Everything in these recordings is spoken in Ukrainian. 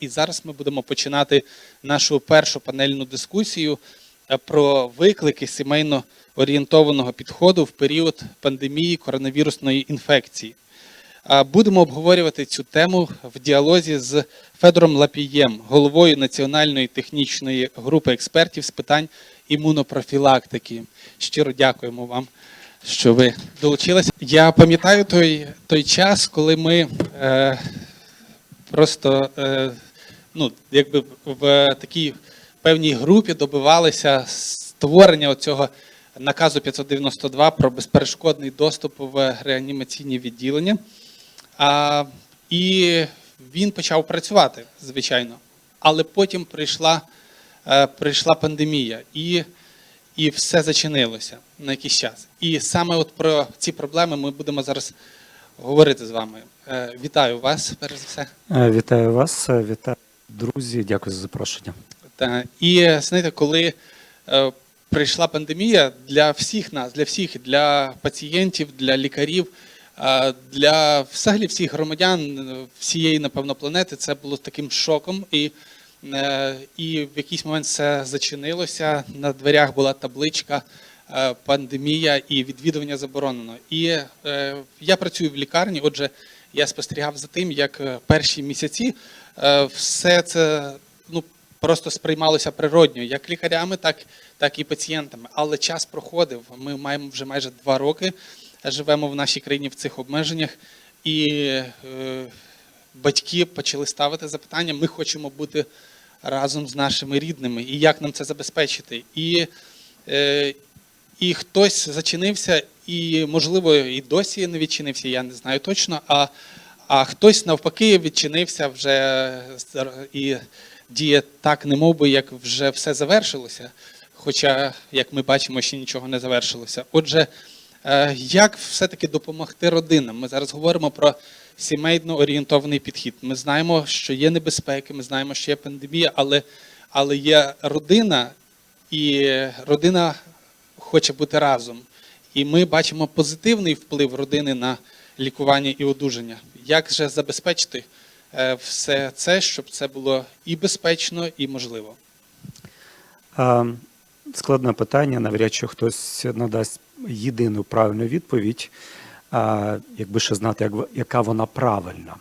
І зараз ми будемо починати нашу першу панельну дискусію е, про виклики сімейно орієнтованого підходу в період пандемії коронавірусної інфекції. Будемо обговорювати цю тему в діалозі з Федором Лапієм, головою Національної технічної групи експертів з питань імунопрофілактики. Щиро дякуємо вам, що ви долучилися. Я пам'ятаю той, той час, коли ми е, просто е, ну, якби в такій певній групі добивалися створення цього наказу 592 про безперешкодний доступ в реанімаційні відділення. А, і він почав працювати, звичайно. Але потім прийшла, е, прийшла пандемія, і, і все зачинилося на якийсь час. І саме от про ці проблеми ми будемо зараз говорити з вами. Е, Вітаю вас, перш за все. Е, Вітаю вас, е, вітаю друзі. Дякую за запрошення. Та, і знаєте, коли е, прийшла пандемія для всіх нас, для всіх, для пацієнтів, для лікарів, е, для взагалі всіх громадян е, всієї, напевно, планети, це було таким шоком. І, е, і в якийсь момент все зачинилося. На дверях була табличка. е, Пандемія і відвідування заборонено. І е, я працюю в лікарні. Отже, я спостерігав за тим, як е, перші місяці е, все це ну просто сприймалося природньо, як лікарями, так, так і пацієнтами. Але час проходив. Ми маємо вже майже два роки живемо в нашій країні в цих обмеженнях, і е, батьки почали ставити запитання: ми хочемо бути разом з нашими рідними, і як нам це забезпечити? І, е, і хтось зачинився, і, можливо, і досі не відчинився, я не знаю точно. А, а хтось навпаки відчинився вже і діє так, не би, як вже все завершилося. Хоча, як ми бачимо, ще нічого не завершилося. Отже, е, як все-таки допомогти родинам? Ми зараз говоримо про сімейно орієнтований підхід. Ми знаємо, що є небезпеки, ми знаємо, що є пандемія, але, але є родина, і родина хоче бути разом. І ми бачимо позитивний вплив родини на лікування і одужання. Як же забезпечити е, все це, щоб це було і безпечно, і можливо? Складне питання. Навряд чи хтось надасть єдину правильну відповідь, якби ще знати, як, яка вона правильна.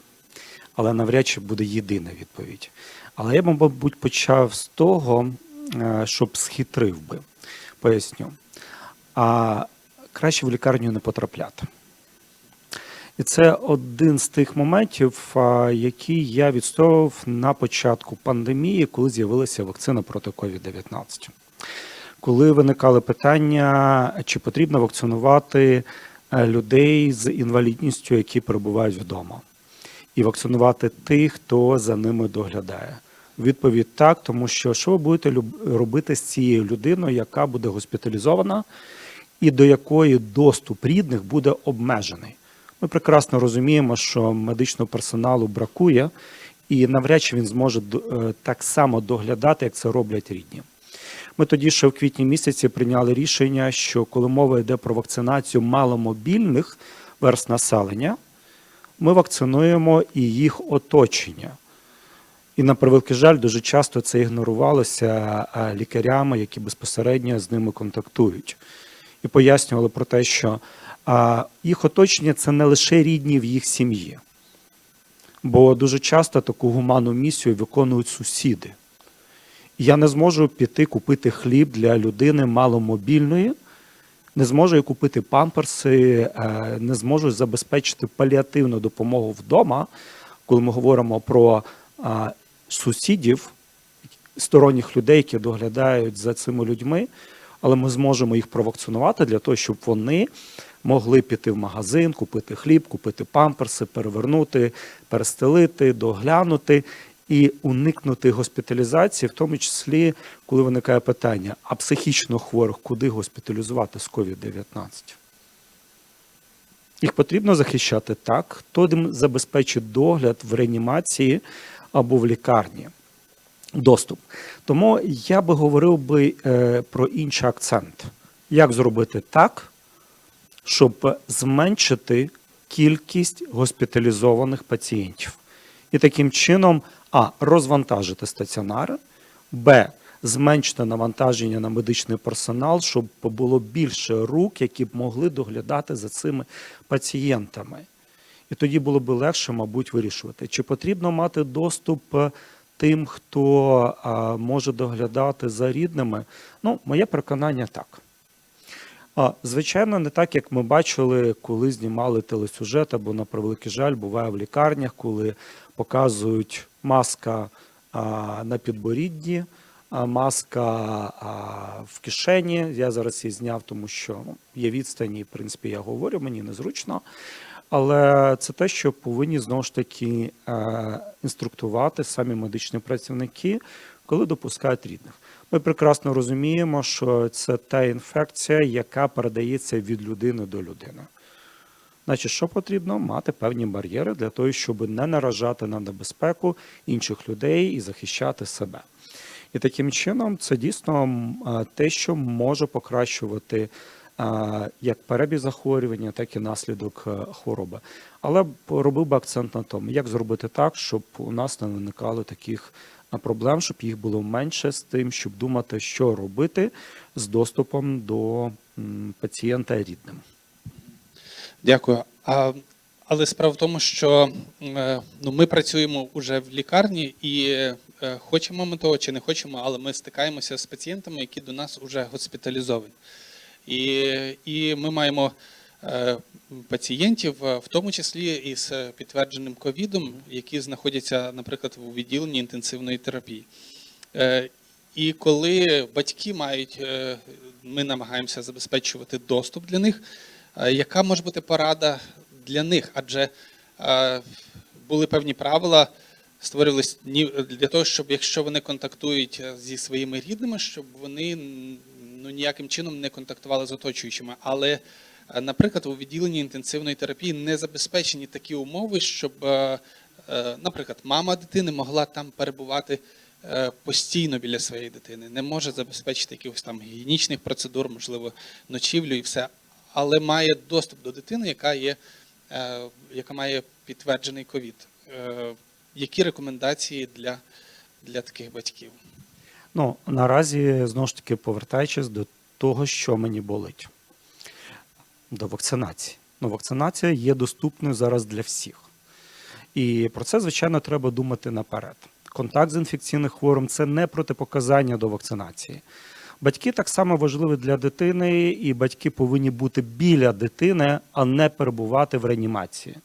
Але навряд чи буде єдина відповідь. Але я б, мабуть, почав з того, е, щоб схитрив би. Поясню. А краще в лікарню не потрапляти. І це один з тих моментів, які я відстоював на початку пандемії, коли з'явилася вакцина проти COVID-19. Коли виникали питання, чи потрібно вакцинувати е, людей з інвалідністю, які перебувають вдома, і вакцинувати тих, хто за ними доглядає. Відповідь так, тому що що ви будете робити з цією людиною, яка буде госпіталізована, і до якої доступ рідних буде обмежений. Ми прекрасно розуміємо, що медичного персоналу бракує, і навряд чи він зможе е, так само доглядати, як це роблять рідні. Ми тоді ще в квітні місяці прийняли рішення, що коли мова йде про вакцинацію маломобільних верст населення, ми вакцинуємо і їх оточення. І на превеликий жаль, дуже часто це ігнорувалося е, лікарями, які безпосередньо з ними контактують. І пояснювали про те, що їх оточення це не лише рідні в їх сім'ї, бо дуже часто таку гуманну місію виконують сусіди. Я не зможу піти купити хліб для людини маломобільної, не зможу їй купити памперси, е, не зможу забезпечити паліативну допомогу вдома, коли ми говоримо про сусідів, сторонніх людей, які доглядають за цими людьми, але ми зможемо їх провакцинувати для того, щоб вони могли піти в магазин, купити хліб, купити памперси, перевернути, перестелити, доглянути і уникнути госпіталізації, в тому числі, коли виникає питання, а психічно хворих куди госпіталізувати з COVID-19? Їх потрібно захищати так, хто забезпечить догляд в реанімації або в лікарні. Доступ. Тому я би говорив би е, про інший акцент. Як зробити так, щоб зменшити кількість госпіталізованих пацієнтів? І таким чином, а, розвантажити стаціонари, б, зменшити навантаження на медичний персонал, щоб було більше рук, які б могли доглядати за цими пацієнтами. І тоді було б легше, мабуть, вирішувати, чи потрібно мати доступ е, тим, хто а, може доглядати за рідними. Ну, моє переконання так. А, Звичайно, не так, як ми бачили, коли знімали телесюжет, або на превеликий жаль, буває в лікарнях, коли показують маска а, на підборідді, маска в кишені. Я зараз її зняв, тому що ну, є відстані, в принципі, я говорю, мені незручно. Але це те, що повинні знову ж таки е, інструктувати самі медичні працівники, коли допускають рідних. Ми прекрасно розуміємо, що це та інфекція, яка передається від людини до людини. Значить, що потрібно? Мати певні бар'єри для того, щоб не наражати на небезпеку інших людей і захищати себе. І таким чином це дійсно е, те, що може покращувати як перебіг захворювання, так і наслідок е, хвороби. Але робив би акцент на тому, як зробити так, щоб у нас не виникало таких е, проблем, щоб їх було менше з тим, щоб думати, що робити з доступом до пацієнта рідним. Дякую. А, але справа в тому, що е, ну, ми працюємо вже в лікарні і хочемо ми того чи не хочемо, але ми стикаємося з пацієнтами, які до нас вже госпіталізовані. І, і ми маємо е, пацієнтів, е, в тому числі із підтвердженим ковідом, які знаходяться, наприклад, у відділенні інтенсивної терапії. Е, І коли батьки мають, ми намагаємося забезпечувати доступ для них. Яка може бути порада для них? Адже були певні правила, створювалися для того, щоб якщо вони контактують зі своїми рідними, щоб вони ну, ніяким чином не контактували з оточуючими. Але, е, наприклад, у відділенні інтенсивної терапії не забезпечені такі умови, щоб, е, е, наприклад, мама дитини могла там перебувати постійно біля своєї дитини, не може забезпечити якихось там гігієнічних процедур, можливо, ночівлю і все, але має доступ до дитини, яка є, яка має підтверджений ковід. Які рекомендації для, для таких батьків? Ну, наразі, знову ж таки, повертаючись до того, що мені болить, до вакцинації. Ну, вакцинація є доступною зараз для всіх. І про це, звичайно, треба думати наперед. Контакт з інфекційним хворим це не протипоказання до вакцинації. Батьки так само важливі для дитини, і батьки повинні бути біля дитини, а не перебувати в реанімації.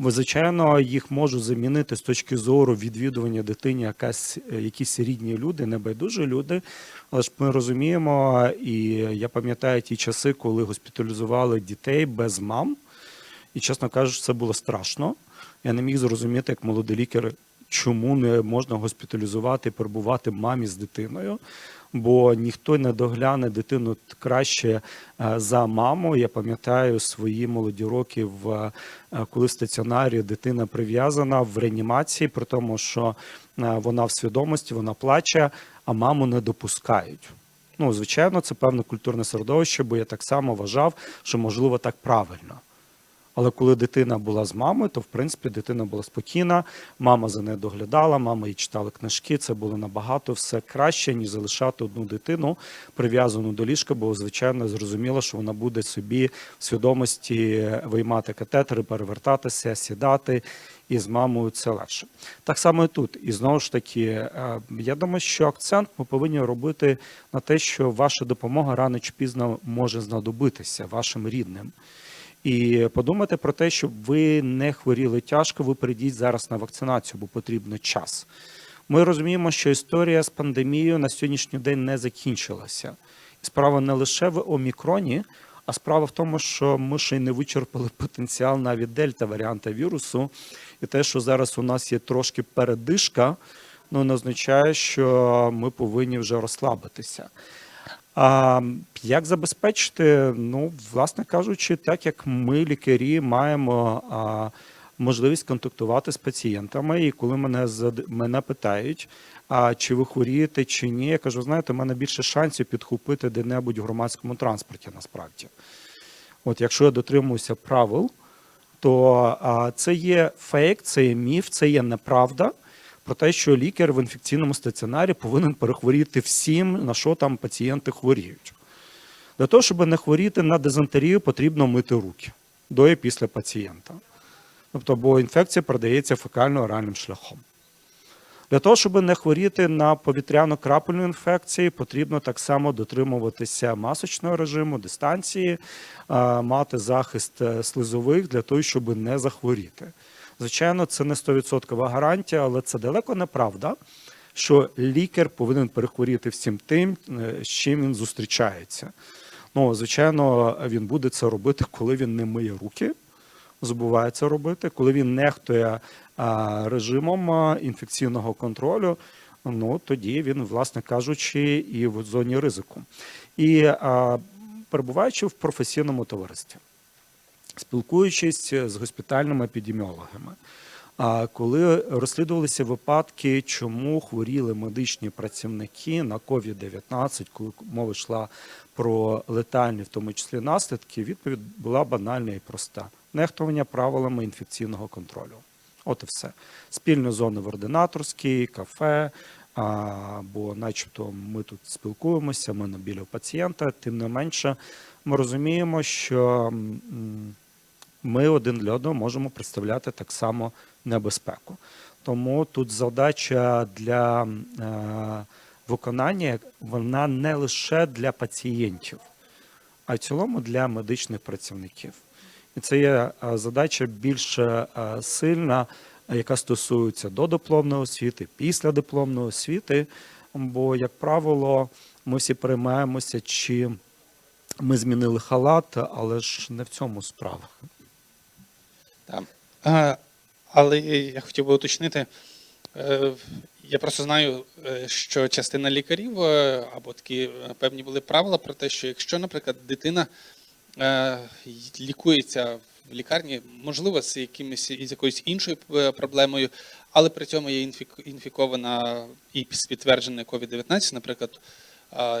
Звичайно, їх можуть замінити з точки зору відвідування дитині якась, е, якісь рідні люди, небайдужі люди. Але ж ми розуміємо, і я пам'ятаю ті часи, коли госпіталізували дітей без мам. І, чесно кажучи, це було страшно. Я не міг зрозуміти, як молодий лікар, чому не можна госпіталізувати перебувати мамі з дитиною. Бо ніхто не догляне дитину краще е, за маму. Я пам'ятаю свої молоді роки, в, е, коли в стаціонарі дитина прив'язана в реанімації, при тому, що е, вона в свідомості, вона плаче, а маму не допускають. Ну, звичайно, це певне культурне середовище, бо я так само вважав, що можливо так правильно. Але коли дитина була з мамою, то в принципі дитина була спокійна, мама за нею доглядала, мама їй читала книжки. Це було набагато все краще, ніж залишати одну дитину прив'язану до ліжка, бо звичайно зрозуміло, що вона буде собі в свідомості виймати катетери, перевертатися, сідати. І з мамою це легше. Так само і тут. І знову ж таки, е, я думаю, що акцент ми повинні робити на те, що ваша допомога рано чи пізно може знадобитися вашим рідним. І подумайте про те, щоб ви не хворіли тяжко, ви прийдіть зараз на вакцинацію, бо потрібно час. Ми розуміємо, що історія з пандемією на сьогоднішній день не закінчилася. Справа не лише в омікроні, а справа в тому, що ми ще й не вичерпали потенціал навіть дельта варіанта вірусу. І те, що зараз у нас є трошки передишка, ну не означає, що ми повинні вже розслабитися. А як забезпечити? Ну, власне кажучи, так як ми, лікарі, маємо а, можливість контактувати з пацієнтами, і коли мене зад- мене питають, а чи ви хворієте, чи ні, я кажу, знаєте, у мене більше шансів підхопити де-небудь в громадському транспорті насправді. От якщо я дотримуюся правил, то а, це є фейк, це є міф, це є неправда про те, що лікар в інфекційному стаціонарі повинен перехворіти всім, на що там пацієнти хворіють. Для того, щоб не хворіти на дизентерію, потрібно мити руки до і після пацієнта. Тобто, бо інфекція передається фекально-оральним шляхом. Для того, щоб не хворіти на повітряно-крапельну інфекцію, потрібно так само дотримуватися масочного режиму, дистанції, мати захист е, слизових для того, щоб не захворіти. Звичайно, це не 100% гарантія, але це далеко не правда, що лікар повинен перехворіти всім тим, е, з чим він зустрічається. Ну, звичайно, він буде це робити, коли він не миє руки, забуває це робити, коли він нехтує режимом інфекційного контролю, ну тоді він, власне кажучи, і в зоні ризику. І а, перебуваючи в професійному товаристві, спілкуючись з госпітальними епідеміологами, а коли розслідувалися випадки, чому хворіли медичні працівники на COVID-19, коли мова йшла про летальні, в тому числі наслідки, відповідь була банальна і проста: нехтування правилами інфекційного контролю. От і все. Спільні зони в ординаторській, кафе. А, бо, начебто, ми тут спілкуємося, ми на біля пацієнта. Тим не менше, ми розуміємо, що ми один для одного можемо представляти так само небезпеку. Тому тут задача для е, виконання вона не лише для пацієнтів, а в цілому для медичних працівників. І це є е, задача більш е, сильна, яка стосується додипломної освіти, після дипломної освіти. Бо, як правило, ми всі переймаємося, чи ми змінили халат, але ж не в цьому справа. Так. Але я хотів би уточнити. е, Я просто знаю, е, що частина лікарів е, або такі певні були правила про те, що якщо, наприклад, дитина лікується в лікарні, можливо, з якимось із якоюсь іншою проблемою, але при цьому є інфік- інфікована і з підтверджене COVID-19, наприклад.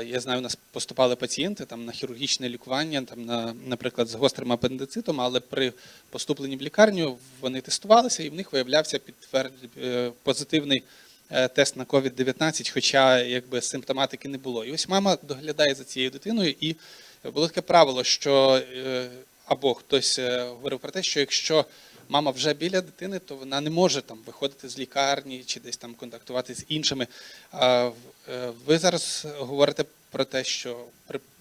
Я знаю, у нас поступали пацієнти там на хірургічне лікування, там на, наприклад, з гострим апендицитом, але при поступленні в лікарню вони тестувалися, і в них виявлявся підтвер... е, позитивний е, тест на COVID-19, хоча якби симптоматики не було. І ось мама доглядає за цією дитиною, і було таке правило, що е, або хтось говорив про те, що якщо мама вже біля дитини, то вона не може там виходити з лікарні чи десь там контактувати з іншими. Е, ви зараз говорите про те, що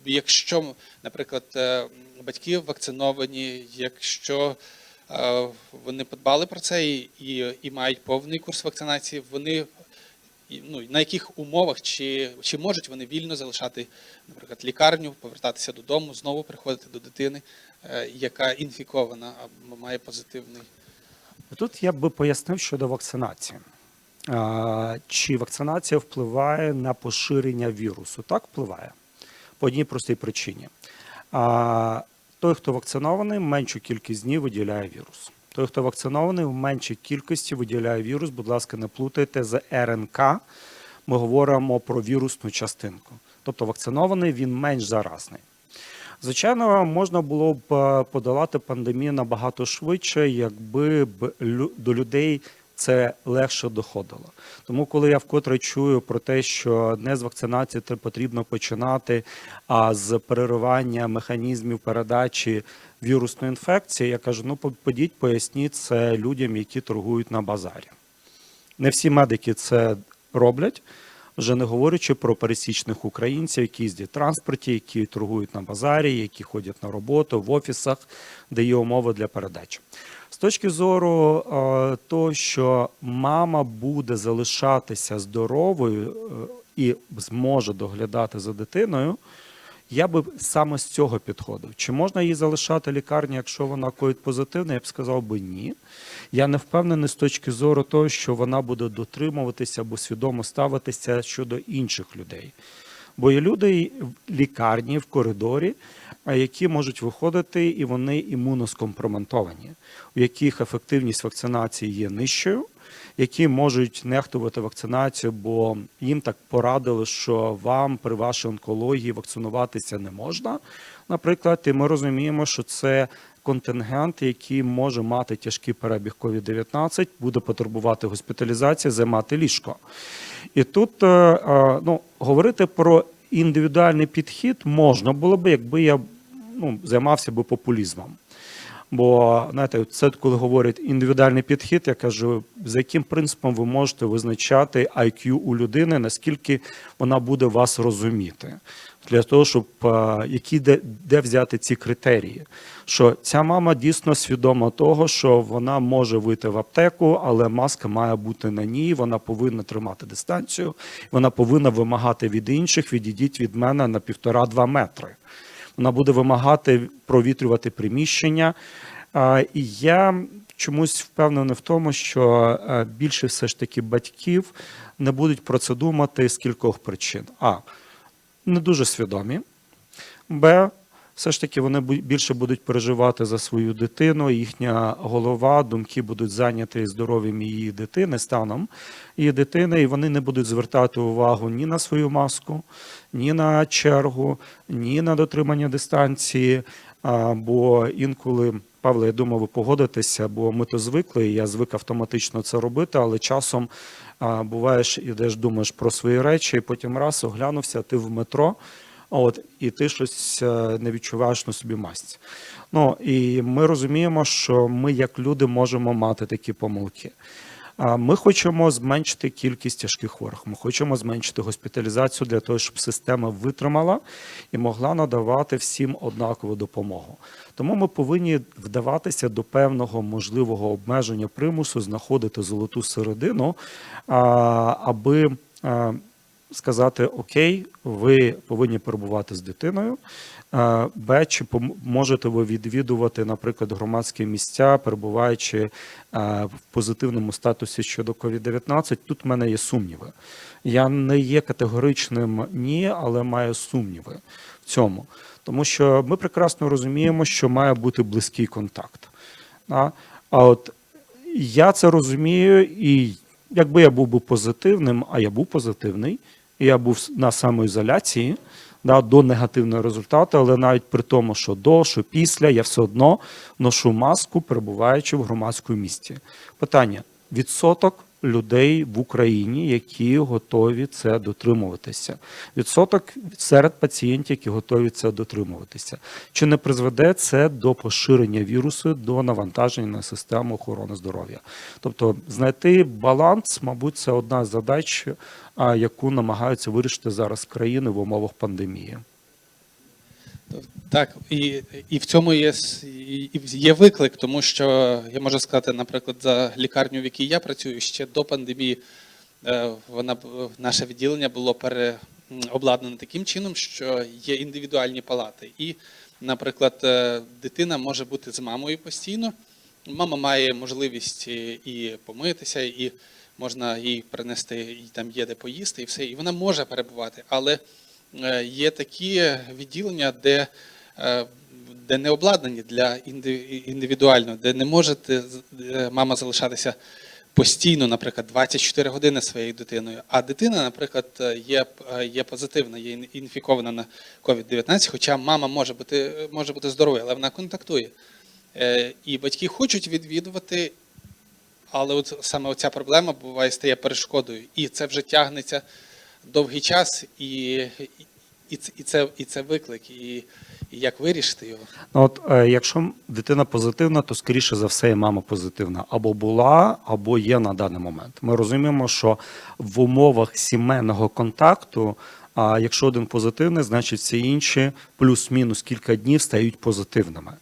якщо, наприклад, е, батьки вакциновані, якщо е, вони подбали про це і, і, і мають повний курс вакцинації, вони ну, на яких умовах чи, чи можуть вони вільно залишати, наприклад, лікарню, повертатися додому, знову приходити до дитини, яка інфікована або має позитивний. Тут я би пояснив щодо вакцинації. Чи вакцинація впливає на поширення вірусу? Так, впливає. По одній простій причині. Той, хто вакцинований, меншу кількість днів виділяє вірус. Той, хто вакцинований, в меншій кількості виділяє вірус. Будь ласка, не плутайте з РНК. Ми говоримо про вірусну частинку. Тобто вакцинований він менш заразний. Звичайно, можна було б е, подолати пандемію набагато швидше, якби б до людей це легше доходило. Тому, коли я вкотре чую про те, що не з вакцинації потрібно починати, а з переривання механізмів передачі вірусної інфекції, я кажу: ну по- подіть, поясніть це людям, які торгують на базарі. Не всі медики це роблять, вже не говорячи про пересічних українців, які їздять в транспорті, які торгують на базарі, які ходять на роботу в офісах, де є умови для передачі. З точки зору е, того, що мама буде залишатися здоровою е, і зможе доглядати за дитиною, я би саме з цього підходив. Чи можна її залишати лікарні, якщо вона ковід позитивна? Я б сказав би ні. Я не впевнений з точки зору того, що вона буде дотримуватися або свідомо ставитися щодо інших людей. Бо є люди в лікарні в коридорі, які можуть виходити, і вони імуноскомпроментовані, у яких ефективність вакцинації є нижчою, які можуть нехтувати вакцинацію, бо їм так порадили, що вам при вашій онкології вакцинуватися не можна. Наприклад, і ми розуміємо, що це контингент, який може мати тяжкий перебіг COVID-19, буде потребувати госпіталізації, займати ліжко. І тут е, е, ну, говорити про індивідуальний підхід можна було б, якби я ну, займався би популізмом. Бо знаєте, це коли говорять індивідуальний підхід, я кажу, за яким принципом ви можете визначати IQ у людини, наскільки вона буде вас розуміти, для того, щоб е, які де, де взяти ці критерії. Що ця мама дійсно свідома того, що вона може вийти в аптеку, але маска має бути на ній. Вона повинна тримати дистанцію, вона повинна вимагати від інших, відійдіть від мене на півтора-два метри вона буде вимагати провітрювати приміщення. І я чомусь впевнений в тому, що більше все ж таки батьків не будуть про це думати з кількох причин: а не дуже свідомі, б. Все ж таки вони більше будуть переживати за свою дитину, їхня голова, думки будуть зайняті здоров'ям її дитини, станом її дитини, і вони не будуть звертати увагу ні на свою маску, ні на чергу, ні на дотримання дистанції. Бо інколи, Павле, я думаю, ви погодитеся, бо ми то звикли, і я звик автоматично це робити, але часом буваєш, ідеш, думаєш про свої речі, і потім раз оглянувся, ти в метро. От, і ти щось е, не відчуваєш на собі масці. Ну і ми розуміємо, що ми, як люди, можемо мати такі помилки. Ми хочемо зменшити кількість тяжких хворих. Ми хочемо зменшити госпіталізацію для того, щоб система витримала і могла надавати всім однакову допомогу. Тому ми повинні вдаватися до певного можливого обмеження примусу, знаходити золоту середину, аби сказати: Окей, ви повинні перебувати з дитиною. Б, чи можете ви відвідувати, наприклад, громадські місця, перебуваючи в позитивному статусі щодо COVID-19? Тут в мене є сумніви. Я не є категоричним ні, але маю сумніви в цьому. Тому що ми прекрасно розуміємо, що має бути близький контакт. А, от я це розумію, і якби я був би позитивним, а я був позитивний, я був на самоізоляції да, до негативного результату, але навіть при тому, що до, що після, я все одно ношу маску, перебуваючи в громадському місті. Питання: відсоток людей в Україні, які готові це дотримуватися. Відсоток серед пацієнтів, які готові це дотримуватися. Чи не призведе це до поширення вірусу, до навантаження на систему охорони здоров'я? Тобто знайти баланс, мабуть, це одна з задач, яку намагаються вирішити зараз країни в умовах пандемії. Так, і, і в цьому є, є виклик, тому що я можу сказати, наприклад, за лікарню, в якій я працюю, ще до пандемії е, вона наше відділення було переобладнане таким чином, що є індивідуальні палати. І, наприклад, е, дитина може бути з мамою постійно. Мама має можливість і і помитися, і можна їй принести, і там є де поїсти, і все. І вона може перебувати. Але е, є такі відділення, де, е, де не обладнані для інди- індивідуально, де не може е, мама залишатися постійно, наприклад, 24 години своєю дитиною. А дитина, наприклад, е, є, е, є позитивна, є інфікована на COVID-19, хоча мама може бути, може бути здоровою, але вона контактує. Е, І батьки хочуть відвідувати, але от саме оця проблема буває стає перешкодою. І це вже тягнеться довгий час, і, і, і, це, і, це, виклик. І, і як вирішити його? Ну, от е, якщо дитина позитивна, то скоріше за все і мама позитивна або була, або є на даний момент. Ми розуміємо, що в умовах сімейного контакту, а якщо один позитивний, значить всі інші плюс-мінус кілька днів стають позитивними.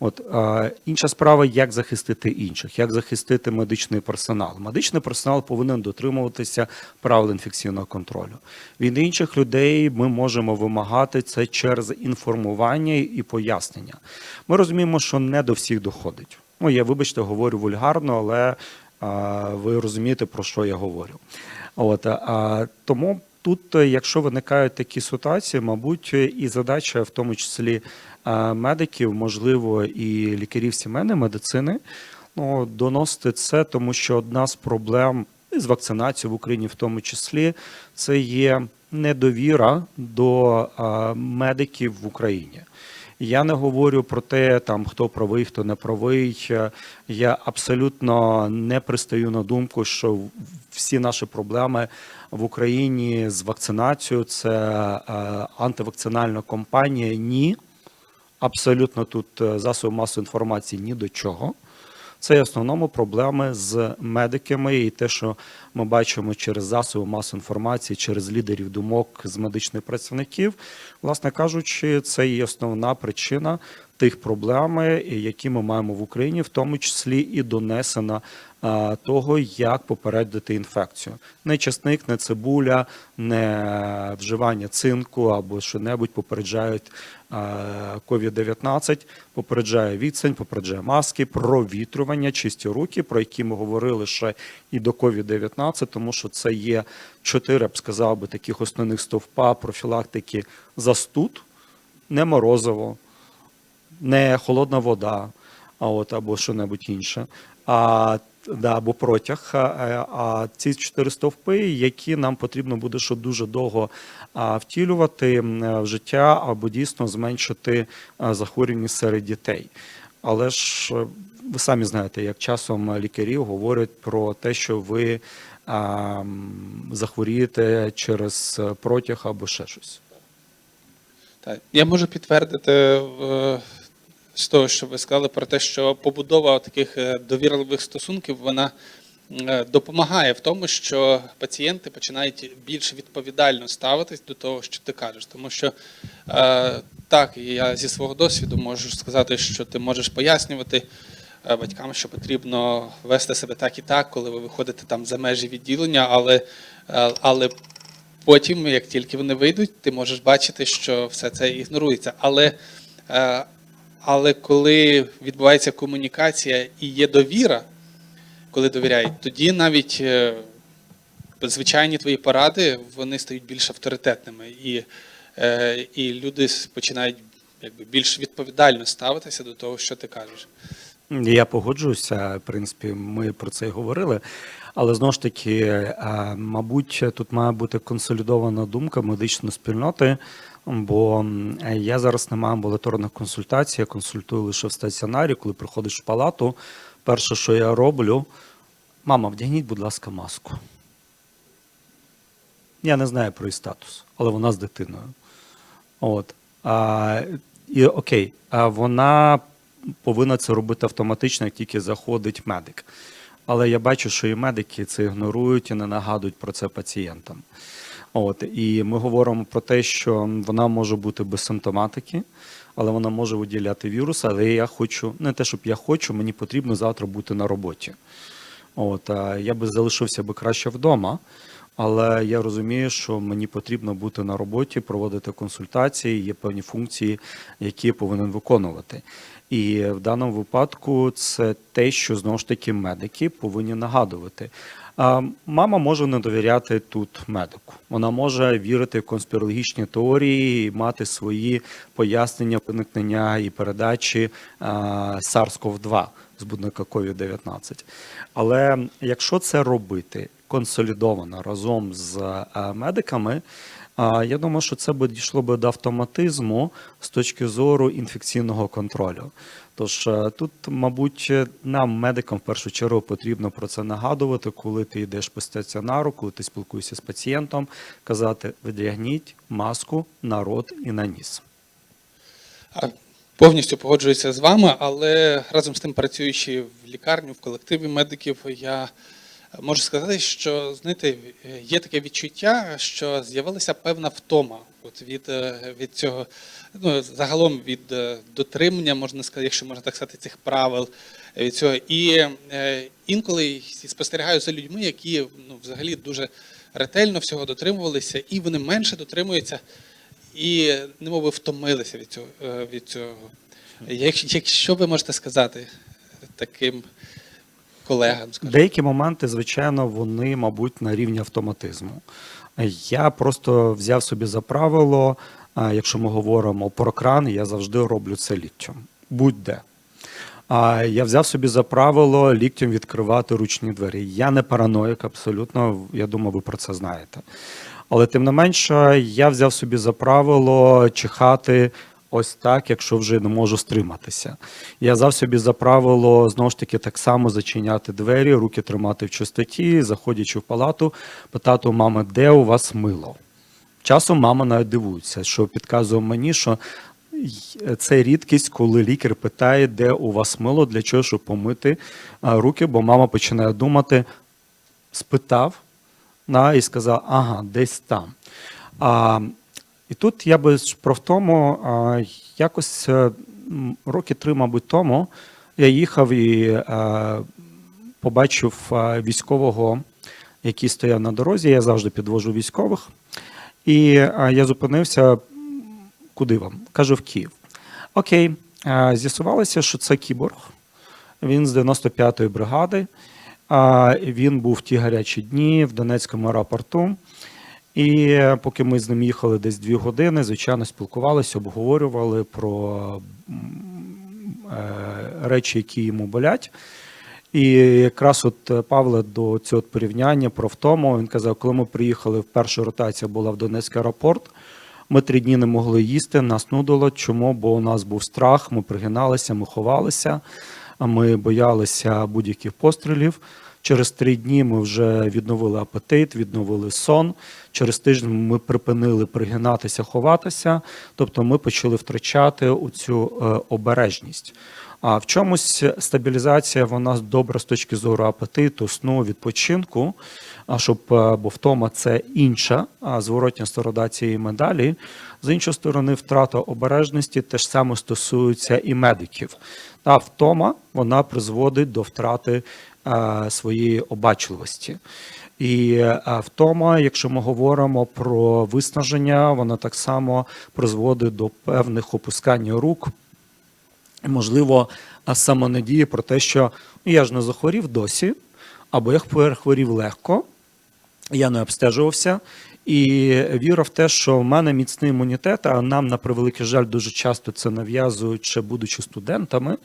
От е, інша справа, як захистити інших, як захистити медичний персонал. Медичний персонал повинен дотримуватися правил інфекційного контролю. Від інших людей ми можемо вимагати це через інформування і пояснення. Ми розуміємо, що не до всіх доходить. Ну, я, вибачте, говорю вульгарно, але а, ви розумієте, про що я говорю. От, а, тому тут, якщо виникають такі ситуації, мабуть, і задача, в тому числі медиків, можливо, і лікарів сімейної медицини, ну, доносити це, тому що одна з проблем з вакцинацією в Україні, в тому числі, це є недовіра до медиків в Україні. Я не говорю про те, там хто правий, хто не правий. Я абсолютно не пристаю на думку, що всі наші проблеми в Україні з вакцинацією це антивакцинальна кампанія. Ні, абсолютно тут е, засоби масової інформації ні до чого. Це в основному проблеми з медиками, і те, що ми бачимо через засоби масової інформації, через лідерів думок з медичних працівників, власне кажучи, це є основна причина тих проблем, які ми маємо в Україні, в тому числі і донесена того, як попередити інфекцію. Не часник, не цибуля, не вживання цинку або що-небудь попереджають а, COVID-19, попереджає відстань, попереджає маски, провітрювання, чисті руки, про які ми говорили ще і до COVID-19, тому що це є чотири, я б сказав би, таких основних стовпа профілактики застуд, не морозиво, не холодна вода, а от або що-небудь інше. А Да, або протяг. А, а ці чотири стовпи, які нам потрібно буде ще дуже довго втілювати в життя, або дійсно зменшити а, захворюваність серед дітей. Але ж е, ви самі знаєте, як часом лікарі говорять про те, що ви захворієте через е, протяг або ще щось. Так, я можу підтвердити з того, що ви сказали про те, що побудова таких е, довірливих стосунків вона е, допомагає в тому, що пацієнти починають більш відповідально ставитись до того, що ти кажеш. Тому що е, так, я зі свого досвіду можу сказати, що ти можеш пояснювати батькам, що потрібно вести себе так і так, коли ви виходите там за межі відділення, але, але Потім, як тільки вони вийдуть, ти можеш бачити, що все це ігнорується. Але, е, але коли відбувається комунікація і є довіра, коли довіряють, тоді навіть е, звичайні твої поради вони стають більш авторитетними, і, е, і люди починають якби, більш відповідально ставитися до того, що ти кажеш. Я погоджуюся. В принципі, ми про це й говорили. Але знову ж таки, е, мабуть, тут має бути консолідована думка медичної спільноти. Бо я зараз не маю амбулаторних консультацій, я консультую лише в стаціонарі, коли приходиш в палату. Перше, що я роблю, мама, вдягніть, будь ласка, маску. Я не знаю про її статус, але вона з дитиною. От. А, і окей, а вона повинна це робити автоматично, як тільки заходить медик. Але я бачу, що і медики це ігнорують і не нагадують про це пацієнтам. От, і ми говоримо про те, що вона може бути без симптоматики, але вона може виділяти вірус. Але я хочу, не те, щоб я хочу, мені потрібно завтра бути на роботі. От, я би залишився би краще вдома, але я розумію, що мені потрібно бути на роботі, проводити консультації, є певні функції, які я повинен виконувати. І в даному випадку це те, що знову ж таки медики повинні нагадувати. Мама може не довіряти тут медику. Вона може вірити в конспірологічні теорії і мати свої пояснення виникнення і передачі а, SARS-CoV-2 збудника COVID-19. Але якщо це робити консолідовано разом з медиками, я думаю, що це би дійшло би до автоматизму з точки зору інфекційного контролю. Тож е, тут, мабуть, нам, медикам, в першу чергу, потрібно про це нагадувати, коли ти йдеш по стаціонару, коли ти спілкуєшся з пацієнтом, казати: видягніть маску на рот і на ніс. Повністю погоджуюся з вами, але разом з тим, працюючи в лікарні, в колективі медиків, я можу сказати, що знаєте, є таке відчуття, що з'явилася певна втома от від, е, від цього, ну загалом від е, дотримання, можна сказати, якщо можна так сказати, цих правил е, від цього. І інколи спостерігаю за людьми, які ну, взагалі дуже ретельно всього дотримувалися, і вони менше дотримуються і немовби втомилися від цього. Від цього. Як, якщо ви можете сказати таким колегам, скажімо? Деякі моменти, звичайно, вони, мабуть, на рівні автоматизму. Я просто взяв собі за правило, якщо ми говоримо про кран, я завжди роблю це ліктем. Будь-де. А я взяв собі за правило ліктем відкривати ручні двері. Я не параноїк, абсолютно. Я думаю, ви про це знаєте. Але тим не менше, я взяв собі за правило чихати ось так, якщо вже не можу стриматися. Я взяв собі за правило знову ж таки так само зачиняти двері, руки тримати в чистоті, заходячи в палату, питати у мами, де у вас мило. Часом мама навіть дивується, що підказує мені, що це рідкість, коли лікар питає, де у вас мило, для чого, щоб помити руки, бо мама починає думати, спитав на, і сказав, ага, десь там. А, і тут я би про в тому, якось е, роки три, мабуть, тому я їхав і е, побачив е, військового, який стояв на дорозі. Я завжди підвожу військових. І я зупинився. Куди вам? Кажу, в Київ. Окей, з'ясувалося, що це кіборг. Він з 95-ї бригади. Він був в ті гарячі дні в Донецькому аеропорту. І поки ми з ним їхали десь дві години, звичайно, спілкувалися, обговорювали про е, речі, які йому болять. І якраз от Павле до цього порівняння про втому він казав, коли ми приїхали, перша ротація була в Донецький аеропорт. Ми три дні не могли їсти, нас нудило. Чому? Бо у нас був страх, ми пригиналися, ми ховалися, ми боялися будь-яких пострілів. Через три дні ми вже відновили апетит, відновили сон. Через тиждень ми припинили пригинатися, ховатися. Тобто ми почали втрачати цю обережність. А в чомусь стабілізація вона добра з точки зору апетиту, сну, відпочинку. А щоб е, бо втома це інша зворотня сторона цієї медалі. З іншої сторони, втрата обережності теж саме стосується і медиків. Та втома вона призводить до втрати е, своєї обачливості. І е, втома, якщо ми говоримо про виснаження, вона так само призводить до певних опускань рук, можливо, самонадії про те, що «Ну, я ж не захворів досі, або я перехворів легко, я не обстежувався. І віра в те, що в мене міцний імунітет, а нам, на превеликий жаль, дуже часто це нав'язують, ще будучи студентами,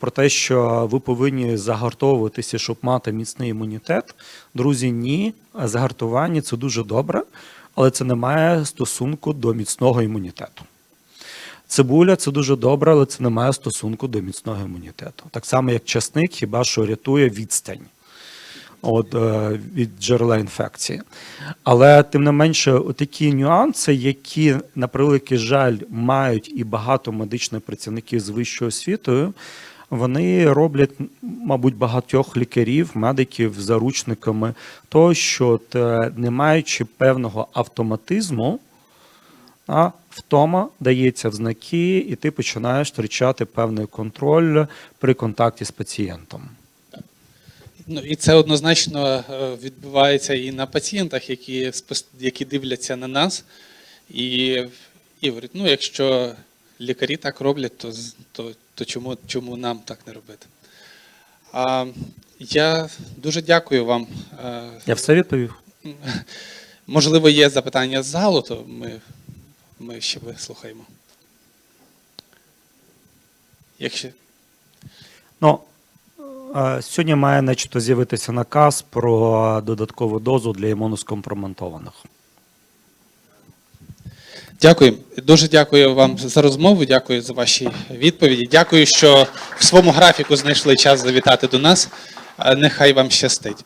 про те, що ви повинні загартовуватися, щоб мати міцний імунітет. Друзі, ні, загартування це дуже добре, але це не має стосунку до міцного імунітету. Цибуля це дуже добре, але це не має стосунку до міцного імунітету. Так само, як часник, хіба що рятує відстань от, е, від джерела інфекції. Але тим не менше, такі нюанси, які, на превеликий жаль, мають і багато медичних працівників з вищою освітою, вони роблять, мабуть, багатьох лікарів, медиків заручниками того, що не маючи певного автоматизму, а втома дається в знаки, і ти починаєш втрачати певний контроль при контакті з пацієнтом. Ну і це однозначно е, відбувається і на пацієнтах, які які дивляться на нас, і, і говорять, ну якщо лікарі так роблять, то, то, то чому, чому нам так не робити? А, я дуже дякую вам. Е, Я все відповів. Можливо, є запитання з залу, то ми, ми ще вислухаємо. Якщо Ну, е, сьогодні має начебто з'явитися наказ про додаткову дозу для імуноскомпроментованих. Дякую. Дуже дякую вам за розмову. Дякую за ваші відповіді. Дякую, що в своєму графіку знайшли час завітати до нас. Е, Нехай вам щастить.